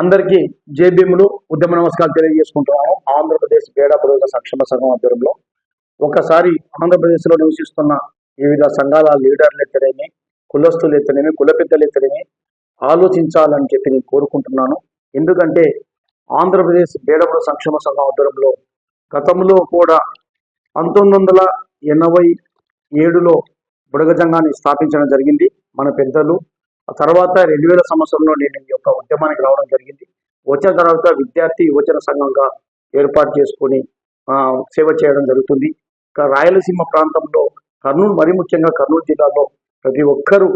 అందరికీ జేబీఎంలు ఉద్యమ నమస్కారాలు తెలియజేసుకుంటున్నాము ఆంధ్రప్రదేశ్ పేడ సంక్షేమ సంఘం ఆధ్వర్యంలో ఒకసారి ఆంధ్రప్రదేశ్లో నివసిస్తున్న వివిధ సంఘాల లీడర్లు ఎత్తడేమి కులస్తులు ఎత్తడేమి కుల పెద్దలు ఎత్తనేమి ఆలోచించాలని చెప్పి నేను కోరుకుంటున్నాను. ఎందుకంటే ఆంధ్రప్రదేశ్ బేడబుడు సంక్షేమ సంఘం ఆధ్వర్యంలో గతంలో కూడా పంతొమ్మిది వందల ఎనభై ఏడులో బుడగజంగాన్ని స్థాపించడం జరిగింది. మన పెద్దలు ఆ తర్వాత రెండు వేల సంవత్సరంలో నేను ఈ యొక్క ఉద్యమానికి రావడం జరిగింది. వచ్చిన తర్వాత విద్యార్థి యువజన సంఘంగా ఏర్పాటు చేసుకొని సేవ చేయడం జరుగుతుంది. ఇంకా రాయలసీమ ప్రాంతంలో కర్నూలు మరి ముఖ్యంగా కర్నూలు జిల్లాలో ప్రతి ఒక్కరూ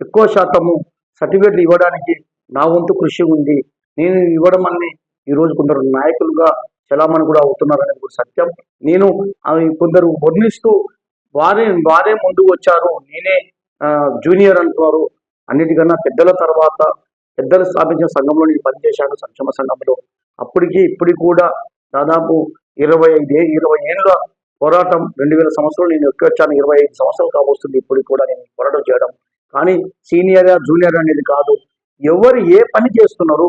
ఎక్కువ శాతము సర్టిఫికెట్లు ఇవ్వడానికి నా వంతు కృషి ఉంది. నేను ఇవ్వడం అన్ని ఈరోజు కొందరు నాయకులుగా చలామణి కూడా అవుతున్నారు అనేది కూడా సత్యం. నేను అవి కొందరు వర్ణిస్తూ వారే వారే ముందుకు వచ్చారు. నేనే జూనియర్ అంటున్నారు. అన్నిటికన్నా పెద్దల తర్వాత పెద్దలు స్థాపించిన సంఘంలో నేను పనిచేశాను సంక్షేమ సంఘంలో. అప్పటికి ఇప్పటికి కూడా దాదాపు ఇరవై ఐదు ఇరవై ఏళ్ళ పోరాటం రెండు వేల సంవత్సరాలు నేను ఎక్కి వచ్చాను. ఇరవై ఐదు సంవత్సరాలు కావస్తుంది ఇప్పటికి కూడా నేను పోరాటం చేయడం. కానీ సీనియర్ జూనియర్ అనేది కాదు. ఎవరు ఏ పని చేస్తున్నారు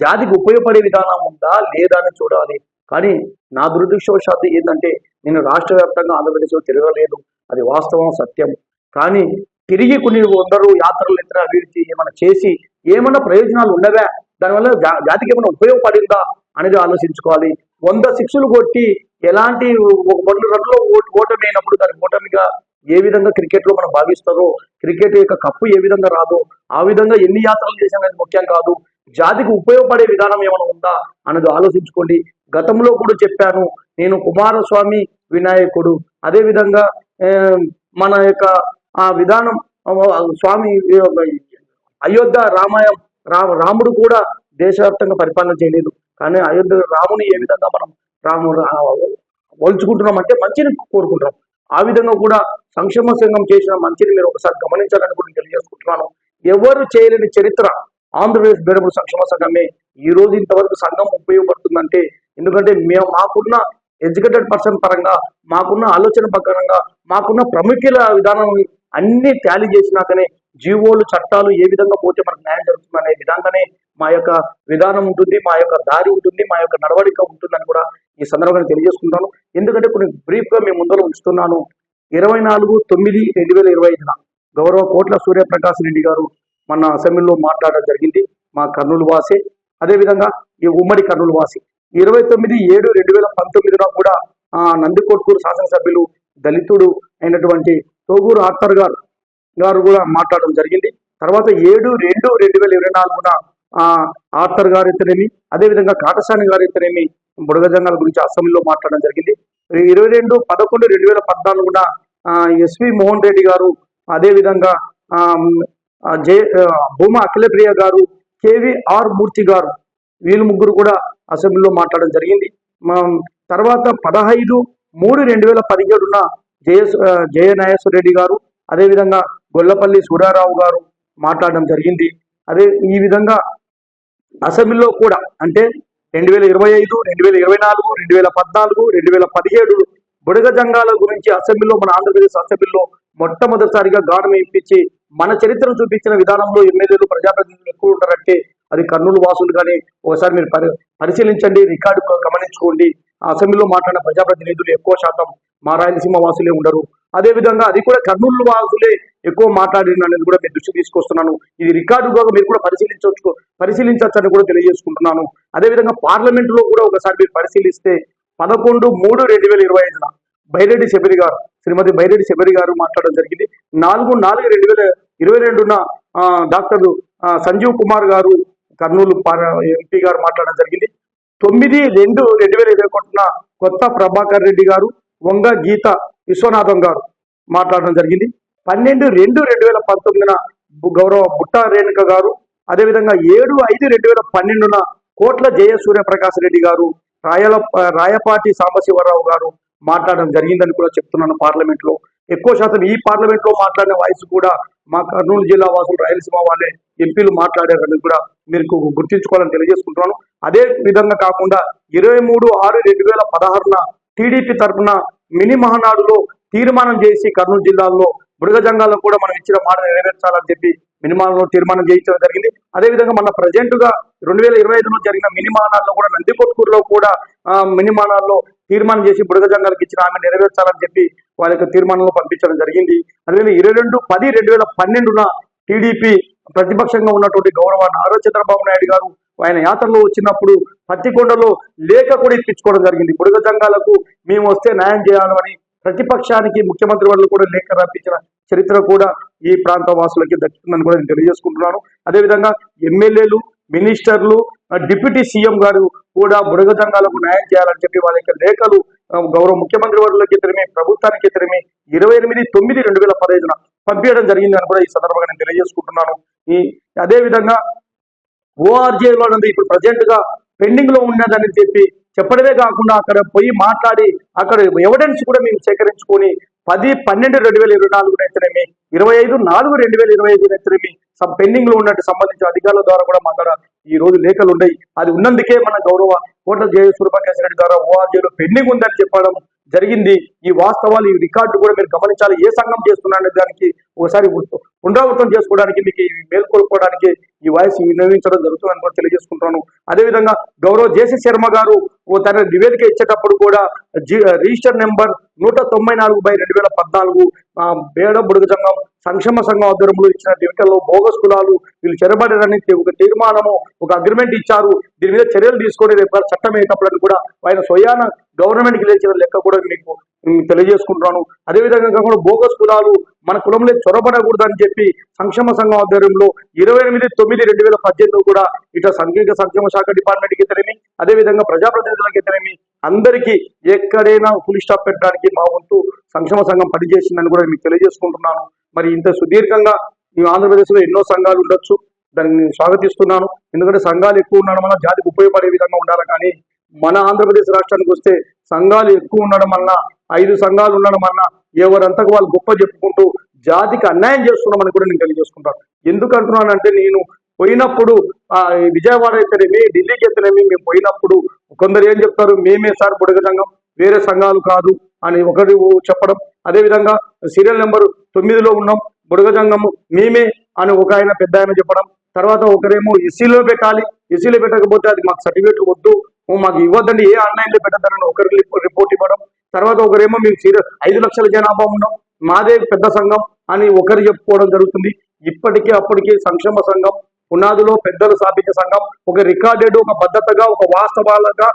జాతికి ఉపయోగపడే విధానం ఉందా లేదా అని చూడాలి. కానీ నా దురదృష్టవశాత్తు ఏంటంటే నేను రాష్ట్ర వ్యాప్తంగా ఆంధ్రప్రదేశ్లో తిరగలేదు. అది వాస్తవం సత్యం. కానీ తిరిగి కొన్ని వందరు యాత్రలు ఇతర అభివృద్ధి ఏమైనా చేసి ఏమైనా ప్రయోజనాలు ఉండవా దానివల్ల జా- జాతికి ఏమైనా ఉపయోగపడిందా? అనేది ఆలోచించుకోవాలి. వంద శిక్షలు కొట్టి ఎలాంటి ఒక రెండు రన్లో ఓటమైనప్పుడు ఓటమి అయినప్పుడు దాని ఓటమిగా ఏ విధంగా క్రికెట్లో మనం భావిస్తారో క్రికెట్ యొక్క కప్పు ఏ విధంగా రాదో ఆ విధంగా ఎన్ని యాత్రలు చేశానది ముఖ్యం కాదు. జాతికి ఉపయోగపడే విధానం ఏమైనా ఉందా? అన్నది ఆలోచించుకోండి. గతంలో కూడా చెప్పాను. నేను కుమారస్వామి వినాయకుడు. అదేవిధంగా మన యొక్క ఆ విధానం స్వామి అయోధ్య రామాయం రా రాముడు కూడా దేశవ్యాప్తంగా పరిపాలన చేయలేదు. కానీ అయోధ్య రాముని ఏ విధంగా మనం రాము పోల్చుకుంటున్నాం అంటే మంచిని కోరుకుంటున్నాం. ఆ విధంగా కూడా సంక్షేమ సంఘం చేసిన మంచిని మీరు ఒకసారి గమనించాలని కూడా తెలియజేసుకుంటున్నాను. ఎవరు చేయలేని చరిత్ర ఆంధ్రప్రదేశ్ బేడబుల్ సంక్షేమ సంఘమే ఈ రోజు ఇంతవరకు సంఘం ఉపయోగపడుతుందంటే ఎందుకంటే మేము మాకున్న ఎడ్యుకేటెడ్ పర్సన్ పరంగా మాకున్న ఆలోచన ప్రకారంగా మాకున్న ప్రముఖుల విధానం అన్ని ట్యాలీ చేసినాకనే జీవోలు చట్టాలు ఏ విధంగా పోతే మనకు న్యాయం జరుగుతుంది అనే విధంగానే మా యొక్క విధానం ఉంటుంది మా యొక్క దారి ఉంటుంది మా యొక్క నడవడిక ఉంటుందని కూడా ఈ సందర్భంగా తెలియజేసుకుంటాను. ఎందుకంటే కొన్ని బ్రీఫ్గా మేము ముందర ఉంచుతున్నాను. ఇరవై నాలుగు తొమ్మిది రెండు వేల ఇరవై ఐదున గౌరవ కోట్ల సూర్యప్రకాశ్ రెడ్డి గారు మన అసెంబ్లీలో మాట్లాడడం జరిగింది. మా కర్నూలు వాసి. అదేవిధంగా ఈ ఉమ్మడి కర్నూలు వాసి. ఇరవై తొమ్మిది ఏడు రెండు వేల పంతొమ్మిదిన కూడా ఆ నందికొట్కూరు శాసనసభ్యులు దళితుడు అయినటువంటి తోగూరు ఆర్థర్ గారు గారు కూడా మాట్లాడడం జరిగింది. తర్వాత ఏడు రెండు రెండు వేల ఇరవై నాలుగున ఆ, గారు ఇతనేమి అదేవిధంగా కాటసాని గారు ఇతనేమి బుడగజంగాల గురించి అసెంబ్లీలో మాట్లాడడం జరిగింది. ఇరవై రెండు పదకొండు రెండు వేల పద్నాలుగున ఎస్వి మోహన్ రెడ్డి గారు అదేవిధంగా జే భూమా అఖిలప్రియ గారు కేవీఆర్ మూర్తి గారు వీళ్ళు ముగ్గురు కూడా అసెంబ్లీలో మాట్లాడడం జరిగింది. తర్వాత పదహైదు మూడు రెండు వేల పదిహేడున జేఎస్ జయ నాగేశ్వర రెడ్డి గారు అదేవిధంగా గొల్లపల్లి సూర్యారావు గారు మాట్లాడడం జరిగింది. అదే ఈ విధంగా అసెంబ్లీలో కూడా అంటే రెండు వేల ఇరవై ఐదు రెండు వేల ఇరవై నాలుగు రెండు వేల పద్నాలుగు రెండు వేల పదిహేడు బుడగ జంగాల గురించి అసెంబ్లీలో మన ఆంధ్రప్రదేశ్ అసెంబ్లీలో మొట్టమొదటిసారిగా గాఢం ఇప్పించి మన చరిత్రను చూపించిన విధానంలో ఎమ్మెల్యేలు ప్రజాప్రతినిధులు ఎక్కువ ఉంటారంటే అది కర్నూలు వాసులు కానీ ఒకసారి మీరు పరి పరిశీలించండి రికార్డు గమనించుకోండి. అసెంబ్లీలో మాట్లాడిన ప్రజాప్రతినిధులు ఎక్కువ శాతం మా రాయలసీమ వాసులే ఉండరు. అదే విధంగా అది కూడా కర్నూలు వాసులే ఎక్కువ మాట్లాడిన అనేది కూడా మీ దృష్టి తీసుకొస్తున్నాను. ఇది రికార్డుగా మీరు కూడా పరిశీలించవచ్చు పరిశీలించవచ్చని కూడా తెలియజేసుకుంటున్నాను. అదేవిధంగా పార్లమెంటులో కూడా ఒకసారి మీరు పరిశీలిస్తే పదకొండు మూడు రెండు వేల ఇరవై ఐదున బైరెడ్డి శబరి గారు శ్రీమతి బైరెడ్డి శబరి గారు మాట్లాడడం జరిగింది. నాలుగు నాలుగు రెండు వేల ఇరవై రెండున డాక్టర్ సంజీవ్ కుమార్ గారు కర్నూలు ఎంపీ గారు మాట్లాడడం జరిగింది. తొమ్మిది రెండు రెండు వేల ఇరవై ఒకటిన కొత్త ప్రభాకర్ రెడ్డి గారు వంగ గీత విశ్వనాథం గారు మాట్లాడడం జరిగింది. పన్నెండు రెండు రెండు వేల పంతొమ్మిదిన గౌరవ బుట్ట రేణుక గారు అదేవిధంగా ఏడు ఐదు రెండు వేల పన్నెండున కోట్ల జయ సూర్యప్రకాశ్ రెడ్డి గారు రాయల రాయపాటి సాంబశివరావు గారు మాట్లాడడం జరిగిందని కూడా చెప్తున్నాను పార్లమెంట్లో ఎక్కువ శాతం ఈ పార్లమెంట్లో మాట్లాడిన వాయిస్ కూడా మా కర్నూలు జిల్లా వాసులు రాయలసీమ వాళ్ళే ఎంపీలు మాట్లాడారని కూడా మీరు గుర్తించుకోవాలని తెలియజేసుకుంటున్నాను. అదే విధంగా కాకుండా ఇరవై మూడు ఆరు రెండు వేల పదహారున టీడీపీ తరఫున మినీ మహానాడులో తీర్మానం చేసి కర్నూలు జిల్లాలో బుడగ జంగాల్లో కూడా మనం ఇచ్చిన మాట నెరవేర్చాలని చెప్పి మినిమాలలో తీర్మానం చేయించడం జరిగింది. అదేవిధంగా మన ప్రజెంట్గా రెండు వేల ఇరవై ఐదులో జరిగిన మినిమానాల్లో కూడా నందికొట్కూరులో కూడా మినిమానాల్లో తీర్మానం చేసి బుడగ జంగాలకు ఇచ్చిన ఆమె నెరవేర్చాలని చెప్పి వాళ్ళ యొక్క తీర్మానంలో పంపించడం జరిగింది. అదే ఇరవై రెండు పది రెండు వేల పన్నెండున టీడీపీ ప్రతిపక్షంగా ఉన్నటువంటి గౌరవ నారా చంద్రబాబు నాయుడు గారు ఆయన యాత్రలో వచ్చినప్పుడు పత్తికొండలో లేఖ కూడా ఇప్పించుకోవడం జరిగింది. బుడగ జంగాలకు మేము వస్తే న్యాయం చేయాలని ప్రతిపక్షానికి ముఖ్యమంత్రి వాళ్ళు కూడా లేఖ రప్పించిన చరిత్ర కూడా ఈ ప్రాంత వాసులకి దక్కుతుందని కూడా నేను తెలియజేసుకుంటున్నాను. అదేవిధంగా ఎమ్మెల్యేలు మినిస్టర్లు డిప్యూటీ సీఎం గారు కూడా బుడగ సంఘాలకు న్యాయం చేయాలని చెప్పి వాళ్ళ యొక్క లేఖలు గౌరవ ముఖ్యమంత్రి వర్గులకి ఇద్దరిమి ప్రభుత్వానికి ఇద్దరిమి ఇరవై ఎనిమిది తొమ్మిది రెండు వేల పదహైదున పంపించడం జరిగింది అని కూడా ఈ సందర్భంగా నేను తెలియజేసుకుంటున్నాను. ఈ అదే విధంగా ఓఆర్జేలో ఉన్నది ఇప్పుడు ప్రజెంట్గా పెండింగ్లో ఉన్నదని చెప్పి చెప్పడమే కాకుండా అక్కడ పోయి మాట్లాడి అక్కడ ఎవిడెన్స్ కూడా మేము సేకరించుకొని పది పన్నెండు రెండు వేల ఇరవై నాలుగు అయితేనేమి ఇరవై ఐదు నాలుగు రెండు వేల ఇరవై ఐదు అయితేనేమి సబ్ పెండింగ్లో ఉన్నట్టు సంబంధించిన అధికారుల ద్వారా కూడా మా దగ్గర ఈ రోజు లేఖలు ఉన్నాయి. అది ఉన్నందుకే మన గౌరవ కోట జయ సూర్యప్రకాశ్ రెడ్డి ద్వారా ఓఆర్జీలో పెండింగ్ ఉందని చెప్పడం జరిగింది. ఈ వాస్తవాలు ఈ రికార్డు కూడా మీరు గమనించాలి. ఏ సంఘం చేస్తున్నారనే దానికి ఒకసారి గుర్తు- పునరావృతం చేసుకోవడానికి మీకు మేల్కొల్పోవడానికి ఈ వాయిస్ వినియోగించడం జరుగుతుందని కూడా తెలియజేసుకుంటాను అదేవిధంగా గౌరవ జేసీ శర్మ గారు ఓ తన నివేదిక ఇచ్చేటప్పుడు కూడా జి రిజిస్టర్ నెంబర్ నూట తొంభై నాలుగు బై రెండు వేల పద్నాలుగు బేడ బుడుగ సంఘం సంక్షేమ సంఘం ఆధ్వర్యంలో ఇచ్చిన డివిటల్లో బోగస్ కులాలు వీళ్ళు చెరబడారని ఒక తీర్మానము ఒక అగ్రిమెంట్ ఇచ్చారు. దీని మీద చర్యలు తీసుకొని రేపు చట్టం అయ్యేటప్పుడు కూడా ఆయన స్వయాన గవర్నమెంట్కి లేచిన లెక్క కూడా మీకు తెలియజేసుకుంటున్నాను. అదేవిధంగా కాకుండా బోగస్ కులాలు మన కులంలో చొరబడకూడదని చెప్పి సంక్షేమ సంఘం ఆధ్వర్యంలో ఇరవై ఎనిమిది తొమ్మిది రెండు వేల పద్దెనిమిది కూడా ఇట్లా సంఘిక సంక్షేమ శాఖ డిపార్ట్మెంట్కి ఇతరేమి అదేవిధంగా ప్రజాప్రతినిధులకు ఇతరేమి అందరికీ ఎక్కడైనా ఫుల్ స్టాప్ పెట్టడానికి మా వంతు సంక్షేమ సంఘం పనిచేసిందని కూడా మీకు తెలియజేసుకుంటున్నాను. మరి ఇంత సుదీర్ఘంగా ఈ ఆంధ్రప్రదేశ్లో ఎన్నో సంఘాలు ఉండొచ్చు. దాన్ని నేను స్వాగతిస్తున్నాను. ఎందుకంటే సంఘాలు ఎక్కువ ఉండడం వల్ల జాతికి ఉపయోగపడే విధంగా ఉండాలి కానీ మన ఆంధ్రప్రదేశ్ రాష్ట్రానికి వస్తే సంఘాలు ఎక్కువ ఉండడం వలన ఐదు సంఘాలు ఉండడం వలన ఎవరంతకు వాళ్ళు గొప్ప చెప్పుకుంటూ జాతికి అన్యాయం చేస్తున్నామని కూడా నేను తెలియజేసుకుంటాను. ఎందుకు అంటున్నానంటే నేను పోయినప్పుడు ఆ విజయవాడ అయితేనేమి ఢిల్లీకి అయితేనేమి మేము పోయినప్పుడు కొందరు ఏం చెప్తారు? మేమే సార్ బుడగ సంఘం వేరే సంఘాలు కాదు అని ఒకటి చెప్పడం. అదేవిధంగా సీరియల్ నెంబరు తొమ్మిదిలో ఉన్నాం. బుడగజంగము మేమే అని ఒక ఆయన పెద్ద ఆయన చెప్పడం. తర్వాత ఒకరేమో ఎస్సీలో పెట్టాలి. ఎస్సీలో పెట్టకపోతే అది మాకు సర్టిఫికేట్ వద్దు. మాకు ఇవ్వద్దండి. ఏ ఆన్లైన్లో పెట్టద్దని ఒకరి రిపోర్ట్ ఇవ్వడం. తర్వాత ఒకరేమో మేము సీరియస్ ఐదు లక్షల జనాభా ఉన్నాం. మాదే పెద్ద సంఘం అని ఒకరు చెప్పుకోవడం జరుగుతుంది. ఇప్పటికీ అప్పటికి సంక్షేమ సంఘం పునాదిలో పెద్దలు స్థాపించే సంఘం ఒక రికార్డెడ్ ఒక భద్రతగా ఒక వాస్తవాలుగా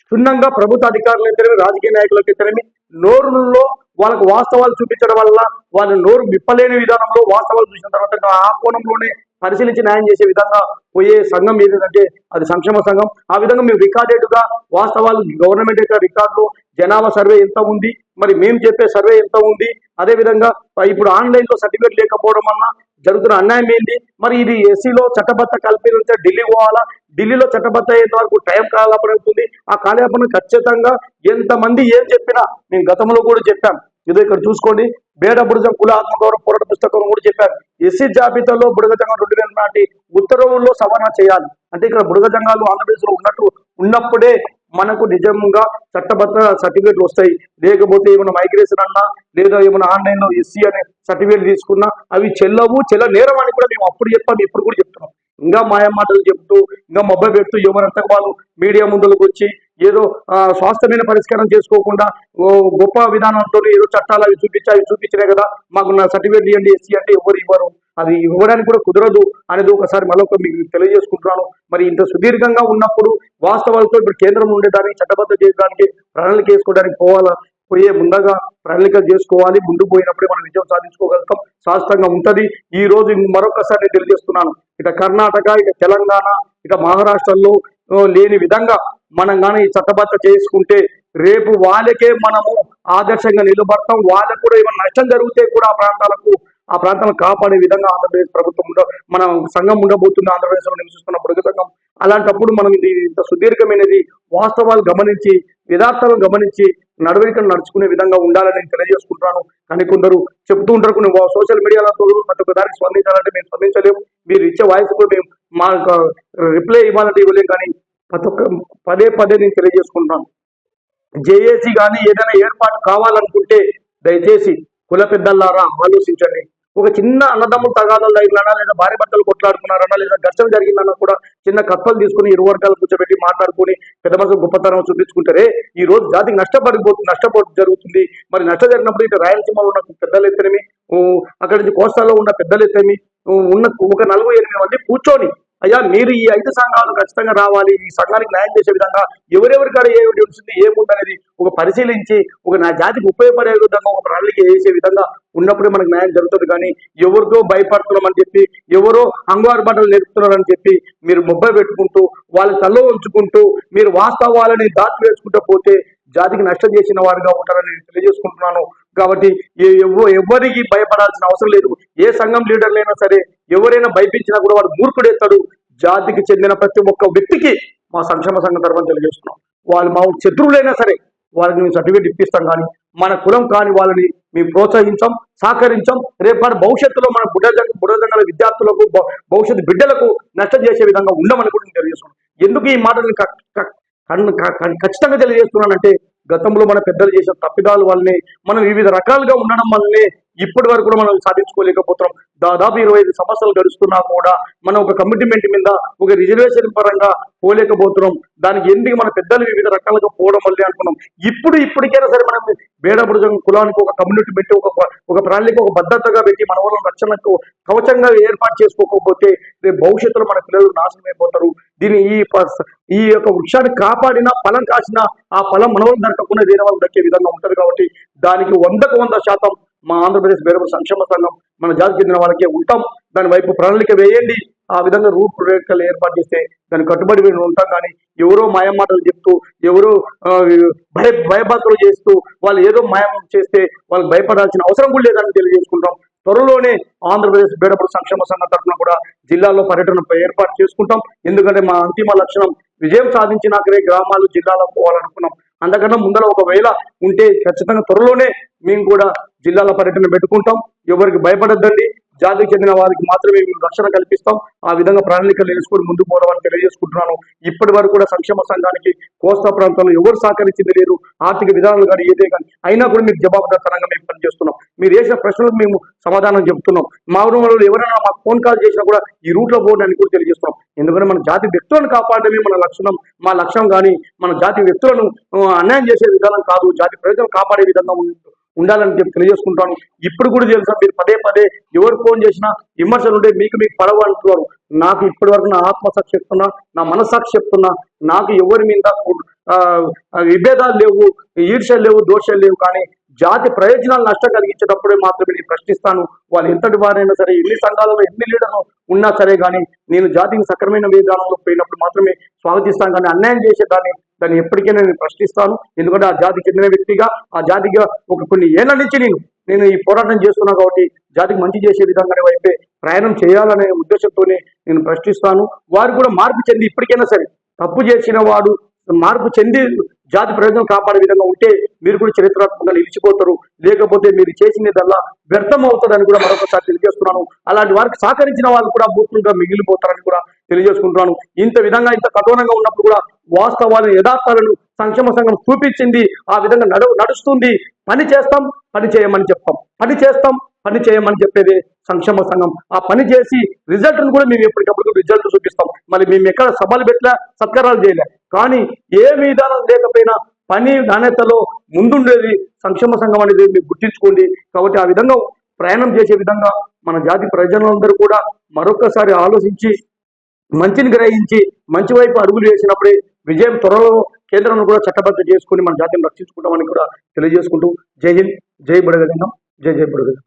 క్షుణ్ణంగా ప్రభుత్వ అధికారులు అయితేనేమి రాజకీయ నాయకులకు అయితేనేమి నోరులో వాళ్ళకు వాస్తవాలు చూపించడం వల్ల వాళ్ళు నోరు మిప్పలేని విధానంలో వాస్తవాలు చూసిన తర్వాత ఆ కోణంలోనే పరిశీలించి న్యాయం చేసే విధంగా పోయే సంఘం ఏదంటే అది సంక్షేమ సంఘం ఆ విధంగా మేము రికార్డెడ్గా వాస్తవాలు గవర్నమెంట్ యొక్క రికార్డులు జనాభా సర్వే ఎంత ఉంది మరి మేము చెప్పే సర్వే ఎంత ఉంది అదే విధంగా ఇప్పుడు ఆన్లైన్లో సర్టిఫికేట్ లేకపోవడం వల్ల జరుగుతున్న అన్యాయం ఏంటి మరి ఇది ఎస్సీలో చట్టబద్ధ కల్పించే ఢిల్లీ పోవాలా? ఢిల్లీలో చట్టబద్ధ అయ్యేంత వరకు టైం కాలాపన అవుతుంది ఆ కాలాపన ఖచ్చితంగా ఎంతమంది ఏం చెప్పినా మేము గతంలో కూడా చెప్పాం. ఇదో ఇక్కడ చూసుకోండి. బేడ బుడజం కుల ఆత్మగౌరవ పోరాట పుస్తకం కూడా చెప్పారు. ఎస్సీ జాబితాలో బుడగజంగం రెండు వేల నాటి ఉత్తర్వుల్లో సవరణ చేయాలి. అంటే ఇక్కడ బుడగజంగాలు ఆంధ్రప్రదేశ్లో ఉన్నట్టు ఉన్నప్పుడే మనకు నిజంగా చట్టబద్ధ సర్టిఫికేట్లు వస్తాయి. లేకపోతే ఏమైనా మైగ్రేషన్ అన్నా లేదా ఏమైనా ఆన్లైన్లో ఎస్సీ అనే సర్టిఫికేట్ తీసుకున్నా అవి చెల్లవు చెల్ల నేరం అని కూడా మేము అప్పుడు చెప్పాము ఇప్పుడు కూడా చెప్తున్నాం. ఇంకా మాయ మాటలు చెప్తూ ఇంకా మబ్బ పెడుతూ ఎవరంతా వాళ్ళు మీడియా ముందులకు వచ్చి ఏదో స్వాస్థ్యమైన పరిష్కారం చేసుకోకుండా గొప్ప విధానంతో ఏదో చట్టాలు అవి చూపించి అవి చూపించినాయి కదా మాకు నా సర్టిఫికేట్ ఇవ్వండి ఎస్సీ అంటే ఎవరు ఇవ్వరు. అది ఇవ్వడానికి కూడా కుదరదు అనేది ఒకసారి మరొక మీకు తెలియజేసుకుంటున్నాను. మరి ఇంత సుదీర్ఘంగా ఉన్నప్పుడు వాస్తవాలతో ఇప్పుడు కేంద్రం ఉండేదానికి చట్టబద్ధ చేయడానికి ప్రణాళిక వేసుకోవడానికి పోవాలా? పోయే ముందుగా ప్రణాళిక చేసుకోవాలి. ముందు పోయినప్పుడే మనం విజయం సాధించుకోగలుగుతాం. శాస్త్రంగా ఉంటుంది. ఈ రోజు మరొకసారి నేను తెలియజేస్తున్నాను. ఇక కర్ణాటక ఇక తెలంగాణ ఇక మహారాష్ట్రలో లేని విధంగా మనం కానీ చట్టబద్ద చట్టబద్ధ చేసుకుంటే రేపు వాళ్ళకే మనము ఆదర్శంగా నిలబడతాం. వాళ్ళకు కూడా ఏమైనా నష్టం జరిగితే కూడా ఆ ప్రాంతాలకు ఆ ప్రాంతాలను కాపాడే విధంగా ఆంధ్రప్రదేశ్ ప్రభుత్వం ఉండ మన సంఘం ఉండబోతుంది. ఆంధ్రప్రదేశ్లో నివసిస్తున్న బుడగ సంఘం. అలాంటప్పుడు మనం ఇది ఇంత సుదీర్ఘమైనది వాస్తవాలు గమనించి యథార్థాలను గమనించి నడవడికలు నడుచుకునే విధంగా ఉండాలని నేను తెలియజేసుకుంటున్నాను. కానీ కొందరు చెప్తూ ఉంటారు కొన్ని సోషల్ మీడియాలో ప్రతి ఒక్కదానికి స్పందించాలంటే మేము స్పందించలేము. మీరు ఇచ్చే వాయిస్ కూడా మేము మా రిప్లై ఇవ్వాలంటే ఇవ్వలేము కానీ ప్రతి ఒక్క పదే పదే నేను తెలియజేసుకుంటున్నాను. జేఏసీ కానీ ఏదైనా ఏర్పాటు కావాలనుకుంటే దయచేసి కుల పెద్దలారా ఆలోచించండి. ఒక చిన్న అన్నదమ్ములు తగాదాలు అయినా లేదా భార్య భర్తలు కొట్లాడుకున్నారన్నా లేదా ఘర్షణ జరిగిందన్నా కూడా చిన్న కప్పలు తీసుకుని ఇరు వర్గాలు కూర్చోబెట్టి మాట్లాడుకుని పెద్ద మనసు గొప్పతనం చూపించుకుంటారే ఈ రోజు జాతికి నష్టపడిపోతుంది నష్టపో జరుగుతుంది. మరి నష్టం జరిగినప్పుడు ఇటు రాయలసీమలో ఉన్న పెద్దలు ఎత్తేమి? అక్కడి నుంచి కోస్తాలో ఉన్న పెద్దలు ఎత్తేమి? ఉన్న ఒక నలుగురు ఎనిమిది మంది కూర్చొని అయ్యా మీరు ఈ ఐదు సంఘాలు ఖచ్చితంగా రావాలి ఈ సంఘానికి న్యాయం చేసే విధంగా ఎవరెవరి కాడ ఏమిటి ఉంటుంది ఏముందనేది ఒక పరిశీలించి ఒక నా జాతికి ఉపయోగపడే విధంగా ఒక ప్రణాళిక వేసే విధంగా ఉన్నప్పుడే మనకు న్యాయం జరుగుతుంది. కానీ ఎవరితో భయపడుతున్నామని చెప్పి ఎవరో అంగారు బట్టలు నేర్పుతున్నారని చెప్పి మీరు ముబ్బై పెట్టుకుంటూ వాళ్ళ తల్లో ఉంచుకుంటూ మీరు వాస్తవాలని దాచి వేసుకుంటూ పోతే జాతికి నష్టం చేసిన వారుగా ఉంటారని నేను తెలియజేసుకుంటున్నాను. కాబట్టి ఎవరికి భయపడాల్సిన అవసరం లేదు. ఏ సంఘం లీడర్లైనా సరే ఎవరైనా భయపించినా కూడా వాడు మూర్ఖుడేస్తాడు జాతికి చెందిన ప్రతి ఒక్క వ్యక్తికి మా సంక్షేమ సంఘం తరఫున తెలియజేస్తున్నాం. వాళ్ళు మా శత్రువులైనా సరే వాళ్ళకి మేము సర్టిఫికేట్ ఇప్పిస్తాం కానీ మన కులం కాని వాళ్ళని మేము ప్రోత్సహించాం సహకరించాం. రేపటి భవిష్యత్తులో మన బుడజంగ బుడజంగల విద్యార్థులకు భవిష్యత్తు బిడ్డలకు నష్టం చేసే విధంగా ఉండమని కూడా నేను తెలియజేస్తున్నాం ఎందుకు ఈ మాటలు క- ఖచ్చితంగా తెలియజేస్తున్నానంటే గతంలో మన పెద్దలు చేసిన తప్పిదాలు వల్లనే మనం వివిధ రకాలుగా ఉండడం వల్లనే ఇప్పటి వరకు కూడా మనం సాధించుకోలేకపోతున్నాం. దాదాపు ఇరవై ఐదు సంవత్సరాలు గడుస్తున్నా కూడా మనం ఒక కమిట్మెంట్ మీద ఒక రిజర్వేషన్ పరంగా పోలేకపోతున్నాం. దానికి ఎందుకు మన పెద్దలు వివిధ రకాలుగా పోవడం వల్లే అనుకున్నాం. ఇప్పుడు ఇప్పటికైనా సరే మనం బేడబుడుజం కులానికి ఒక కమ్యూనిటీ పెట్టి ఒక ఒక ప్రణాళిక ఒక భద్రతగా పెట్టి మన వాళ్ళ రక్షణకు కవచంగా ఏర్పాటు చేసుకోకపోతే రేపు భవిష్యత్తులో మన పిల్లలు నాశనం అయిపోతారు. దీన్ని ఈ ఈ యొక్క వృక్షాన్ని కాపాడినా ఫలం కాసినా ఆ ఫలం మన వాళ్ళు దొరకకుండా వేరే వాళ్ళు దక్కే విధంగా ఉంటుంది కాబట్టి దానికి వందకు వంద శాతం మా ఆంధ్రప్రదేశ్ బేరపు సంక్షేమ సంఘం మన జాతి చెందిన వాళ్ళకే ఉంటాం. దాని వైపు ప్రణాళిక వేయండి. ఆ విధంగా రూపురేఖలు ఏర్పాటు చేస్తే దాని కట్టుబడి మేము ఉంటాం. కానీ ఎవరో మాయమాటలు చెప్తూ ఎవరో భయ భయభక్తులు చేస్తూ వాళ్ళు ఏదో మాయం చేస్తే వాళ్ళకి భయపడాల్సిన అవసరం కూడా లేదని తెలియజేసుకుంటాం. త్వరలోనే ఆంధ్రప్రదేశ్ బేడపడు సంక్షేమ సంఘం తరఫున కూడా జిల్లాలో పర్యటన ఏర్పాటు చేసుకుంటాం. ఎందుకంటే మా అంతిమ లక్షణం విజయం సాధించినాకనే గ్రామాలు జిల్లాలో పోవాలనుకున్నాం. అంతకన్నా ముందర ఒకవేళ ఉంటే ఖచ్చితంగా త్వరలోనే మేము కూడా జిల్లాల పర్యటన పెట్టుకుంటాం. ఎవరికి భయపడద్దండి. జాతికి చెందిన వారికి మాత్రమే మేము రక్షణ కల్పిస్తాం. ఆ విధంగా ప్రణాళికలు వేసుకొని ముందుకు పోవడం తెలియజేసుకుంటున్నాను. ఇప్పటి వరకు కూడా సంక్షేమ సంఘానికి కోస్తా ప్రాంతంలో ఎవరు సహకరించింది లేదు. ఆర్థిక విధానాలు కానీ ఏదే కానీ అయినా కూడా మీరు జవాబుదారంగా మేము పనిచేస్తున్నాం. మీరు వేసిన ప్రశ్నలకు మేము సమాధానం చెప్తున్నాం మా ఊరు ఎవరైనా మాకు ఫోన్ కాల్ చేసినా కూడా ఈ రూట్లో పోవడానికి కూడా తెలియజేస్తున్నాం. ఎందుకంటే మన జాతి వ్యక్తులను కాపాడమే మన లక్షణం. మా లక్ష్యం కానీ మన జాతి వ్యక్తులను అన్యాయం చేసే విధానం కాదు. జాతి ప్రజలను కాపాడే విధంగా ఉంది ఉండాలని చెప్పి తెలియజేసుకుంటాను. ఇప్పుడు కూడా తెలుసా మీరు పదే పదే ఎవరు ఫోన్ చేసినా విమర్శలు ఉంటే మీకు మీకు పడవ అంటున్నారు. నాకు ఇప్పటి వరకు నా ఆత్మసాక్షి చెప్తున్నా నా మనస్సాక్షి చెప్తున్నా నాకు ఎవరి మీద విభేదాలు లేవు ఈర్ష్యలు లేవు దోషాలు లేవు కానీ జాతి ప్రయోజనాలు నష్టం కలిగించేటప్పుడే మాత్రమే నేను ప్రశ్నిస్తాను. వాళ్ళు ఎంతటి వారైనా సరే ఎన్ని సంఘాలలో ఎన్ని లీడర్లు ఉన్నా సరే కానీ నేను జాతికి సక్రమైన విధానంలో పోయినప్పుడు మాత్రమే స్వాగతిస్తాను కానీ అన్యాయం చేసే దాన్ని దాన్ని ఎప్పటికైనా నేను ప్రశ్నిస్తాను. ఎందుకంటే ఆ జాతికి చెందిన వ్యక్తిగా ఆ జాతిగా ఒక కొన్ని ఏళ్ళ నుంచి నేను నేను ఈ పోరాటం చేస్తున్నా కాబట్టి జాతికి మంచి చేసే విధంగానే వైపే ప్రయాణం చేయాలనే ఉద్దేశంతోనే నేను ప్రశ్నిస్తాను. వారు కూడా మార్పు చెంది ఇప్పటికైనా సరే తప్పు చేసిన వాడు మార్పు చెంది జాతి ప్రయోజనం కాపాడే విధంగా ఉంటే మీరు కూడా చరిత్రాత్మకంగా నిలిచిపోతారు. లేకపోతే మీరు చేసినదల్లా వ్యర్థం అవుతుందని కూడా మరొకసారి తెలియజేస్తున్నాను. అలాంటి వారికి సహకరించిన వాళ్ళు కూడా మూర్ఖులుగా మిగిలిపోతారని కూడా తెలియజేసుకుంటున్నాను. ఇంత విధంగా ఇంత కఠోరంగా ఉన్నప్పుడు కూడా వాస్తవాలను యథార్థాలను సంక్షేమ సంఘం చూపించింది. ఆ విధంగా నడు నడుస్తుంది. పని చేస్తాం పని చేయమని చెప్తాం. పని చేస్తాం పని చేయమని చెప్పేది సంక్షేమ సంఘం. ఆ పని చేసి రిజల్ట్ కూడా మేము ఎప్పటికప్పుడు రిజల్ట్ చూపిస్తాం. మళ్ళీ మేము ఎక్కడ సభలు పెట్టలే సత్కారాలు చేయలే. కానీ ఏ విధానం లేకపోయినా పని నాణ్యతలో ముందుండేది సంక్షేమ సంఘం అనేది మీరు గుర్తించుకోండి. కాబట్టి ఆ విధంగా ప్రయాణం చేసే విధంగా మన జాతి ప్రజలందరూ కూడా మరొకసారి ఆలోచించి మంచిని గ్రహించి మంచి వైపు అడుగులు వేసినప్పుడే విజయం త్వరలో కేంద్రంలో కూడా చట్టబద్ధ చేసుకుని మన జాతిని రక్షించుకుంటామని కూడా తెలియజేసుకుంటూ జై హింద్ జై బుడగలింగం జై జై బుడగలింగం.